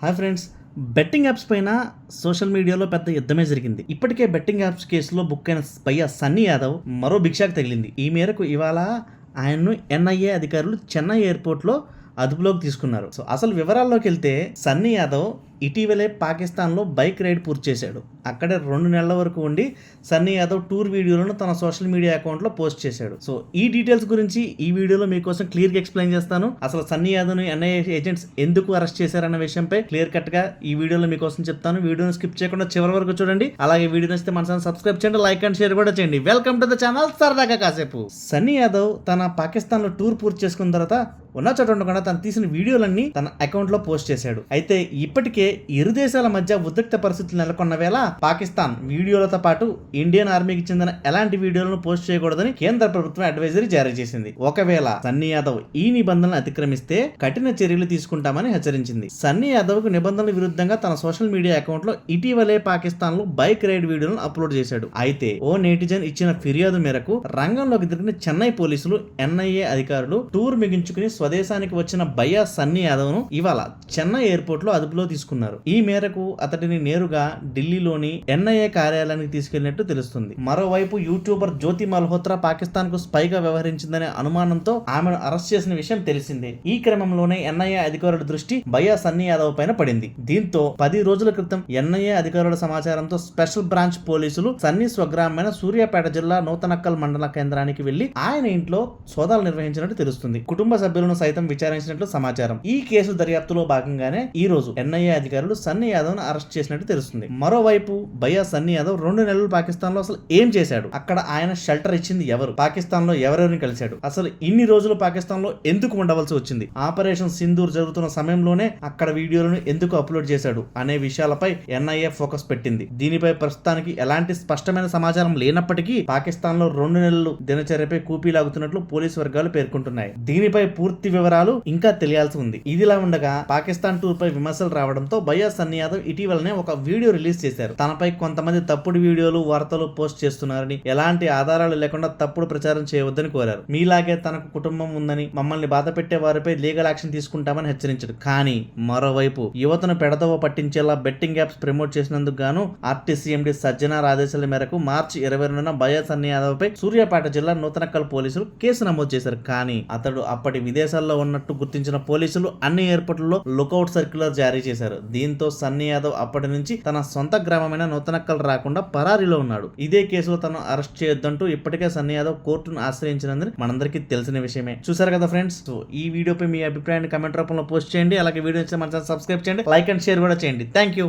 Hi friends betting apps పైన social మీడియాలో పెద్ద యుద్ధమే జరిగింది. ఇప్పటికే బెట్టింగ్ యాప్స్ కేసులో బుక్ అయిన పయ్య సన్నీ యాదవ్ మరో భిక్షాకు తగిలింది. ఈ మేరకు ఇవాళ ఆయన్ను ఎన్ఐఏ అధికారులు చెన్నై ఎయిర్పోర్ట్లో అదుపులోకి తీసుకున్నారు. సో అసలు వివరాల్లోకి వెళ్తే సన్నీ యాదవ్ ఇటీవలే పాకిస్తాన్లో బైక్ రైడ్ పూర్తి చేశాడు. అక్కడే రెండు నెలల వరకు ఉండి సన్నీ యాదవ్ టూర్ వీడియోలను తన సోషల్ మీడియా అకౌంట్లో పోస్ట్ చేశాడు. సో ఈ డీటెయిల్స్ గురించి ఈ వీడియోలో మీకోసం క్లియర్గా ఎక్స్ప్లెయిన్ చేస్తాను. అసలు సన్నీ యాదవ్ని ఎన్ఐఏ ఏజెంట్స్ ఎందుకు అరెస్ట్ చేశారన్న విషయంపై క్లియర్ కట్గా ఈ వీడియోలో మీకోసం చెప్తాను. వీడియోని స్కిప్ చేయకుండా చివరి వరకు చూడండి. అలాగే వీడియో నచ్చితే మన సబ్స్క్రైబ్ చేయండి లైక్ అండ్ షేర్ కూడా చేయండి. వెల్కమ్ టు ద ఛానల్ సరదాగా కాసేపు. సన్నీ యాదవ్ తన పాకిస్తాన్లో టూర్ పూర్తి చేసుకున్న తర్వాత ఉన్న చోట ఉండకుండా తను తీసిన వీడియోలన్నీ తన అకౌంట్లో పోస్ట్ చేశాడు. అయితే ఇప్పటికే ఇరు దేశాల మధ్య ఉద్రిక్త పరిస్థితులు నెలకొన్న వేళ పాకిస్తాన్ వీడియోలతో పాటు ఇండియన్ ఆర్మీకి చెందిన ఎలాంటి వీడియోలను పోస్ట్ చేయకూడదని కేంద్ర ప్రభుత్వం అడ్వైజరీ జారీ చేసింది. ఒకవేళ సన్నీ యాదవ్ ఈ నిబంధనలు అతిక్రమిస్తే కఠిన చర్యలు తీసుకుంటామని హెచ్చరించింది. సన్నీ యాదవ్కు నిబంధనల విరుద్ధంగా తన సోషల్ మీడియా అకౌంట్లో ఇటీవలే పాకిస్తాన్లో బైక్ రైడ్ వీడియోలను అప్లోడ్ చేశాడు. అయితే ఓ నేటిజన్ ఇచ్చిన ఫిర్యాదు మేరకు రంగంలోకి దిగిన చెన్నై పోలీసులు ఎన్ఐఏ అధికారులు టూర్ మిగించుకుని స్వదేశానికి వచ్చిన బయ్యా సన్నీ యాదవ్ను ఇవాళ చెన్నై ఎయిర్పోర్ట్లో అదుపులో తీసుకున్నారు. ఈ మేరకు అతడిని నేరుగా ఢిల్లీలోని ఎన్ఐఏ కార్యాలయానికి తీసుకెళ్ళినట్టు తెలుస్తుంది. మరోవైపు యూట్యూబర్ జ్యోతి మల్హోత్రా పాకిస్తాన్కు స్పైగా వ్యవహరించిందనే అనుమానంతో ఆమెను అరెస్ట్ చేసిన విషయం తెలిసిందే. ఈ క్రమంలోనే ఎన్ఐఏ అధికారుల దృష్టి భయా సన్నీ యాదవ్ పైన పడింది. దీంతో పది రోజుల క్రితం ఎన్ఐఏ అధికారుల సమాచారంతో స్పెషల్ బ్రాంచ్ పోలీసులు సన్నీ స్వగ్రామమైన సూర్యాపేట జిల్లా నూతనక్కల్ మండల కేంద్రానికి వెళ్ళి ఆయన ఇంట్లో సోదాలు నిర్వహించినట్టు తెలుస్తుంది. కుటుంబ సభ్యులను సైతం విచారించినట్లు సమాచారం. ఈ కేసు దర్యాప్తులో భాగంగానే ఈ రోజు ఎన్ఐఏ అధికారులు సన్నీ యాదవ్ను అరెస్ట్ చేసినట్టు తెలుస్తుంది. మరోవైపు భయ్యా సన్నీ యాదవ్ రెండు నెలలు పాకిస్తాన్లో అసలు ఏం చేశాడు? అక్కడ ఆయన షెల్టర్ ఇచ్చింది ఎవరు? పాకిస్తాన్లో ఎవరెవరిని కలిశాడు? అసలు ఇన్ని రోజులు పాకిస్తాన్లో ఎందుకు ఉండవలసి వచ్చింది? ఆపరేషన్ సింధూర్ జరుగుతున్న సమయంలోనే అక్కడ వీడియోలను ఎందుకు అప్లోడ్ చేశాడు? అనే విషయాలపై ఎన్ఐఏ ఫోకస్ పెట్టింది. దీనిపై ప్రస్తుతానికి ఎలాంటి స్పష్టమైన సమాచారం లేనప్పటికీ పాకిస్తాన్లో రెండు నెలలు దినచర్యపై కూపీలాగుతున్నట్లు పోలీసు వర్గాలు పేర్కొంటున్నాయి. దీనిపై పూర్తి వివరాలు ఇంకా తెలియాల్సి ఉంది. ఇదిలా ఉండగా పాకిస్తాన్ టూర్ పై విమర్శలు రావడంతో బయ్యా సన్నీ యాదవ్ ఇటీవలనే ఒక వీడియో రిలీజ్ చేశారు. తనపై కొంతమంది తప్పుడు వీడియోలు వార్తలు పోస్ట్ చేస్తున్నారని ఎలాంటి ఆధారాలు లేకుండా తప్పుడు ప్రచారం చేయవద్దని కోరారు. మీలాగే తనకు కుటుంబం ఉందని మమ్మల్ని బాధ పెట్టే వారిపై లీగల్ యాక్షన్ తీసుకుంటామని హెచ్చరించారు. కానీ మరోవైపు యువతను పెడదవ పట్టించేలా బెట్టింగ్ యాప్స్ ప్రమోట్ చేసినందుకు గాను ఆర్టీసీఎండి సజ్జనార్ ఆదేశాల మేరకు మార్చి ఇరవై రెండున బయ్యా సన్నీ యాదవ్పై సూర్యాపేట జిల్లా నూతనక్కల్ పోలీసులు కేసు నమోదు చేశారు. కానీ అతడు అప్పటి విదేశాల్లో ఉన్నట్టు గుర్తించిన పోలీసులు అన్ని ఏర్పాట్లలో లుకౌట్ సర్క్యులర్ జారీ చేశారు. దీంతో సన్నీ యాదవ్ అప్పటి నుంచి తన సొంత గ్రామమైన నూతనక్కలు రాకుండా పరారీలో ఉన్నాడు. ఇదే కేసులో తను అరెస్ట్ చేయొద్దంటూ ఇప్పటికే సన్నీ యాదవ్ కోర్టును ఆశ్రయించినందుకు మనందరికీ తెలిసిన విషయమే. చూసారు కదా ఫ్రెండ్స్? ఈ వీడియోపై మీ అభిప్రాయాన్ని కమెంట్ రూపంలో పోస్ట్ చేయండి. అలాగే వీడియో నచ్చితే మన ఛానల్ సబ్స్క్రైబ్ చేయండి. లైక్ అండ్ షేర్ కూడా చేయండి. Thank you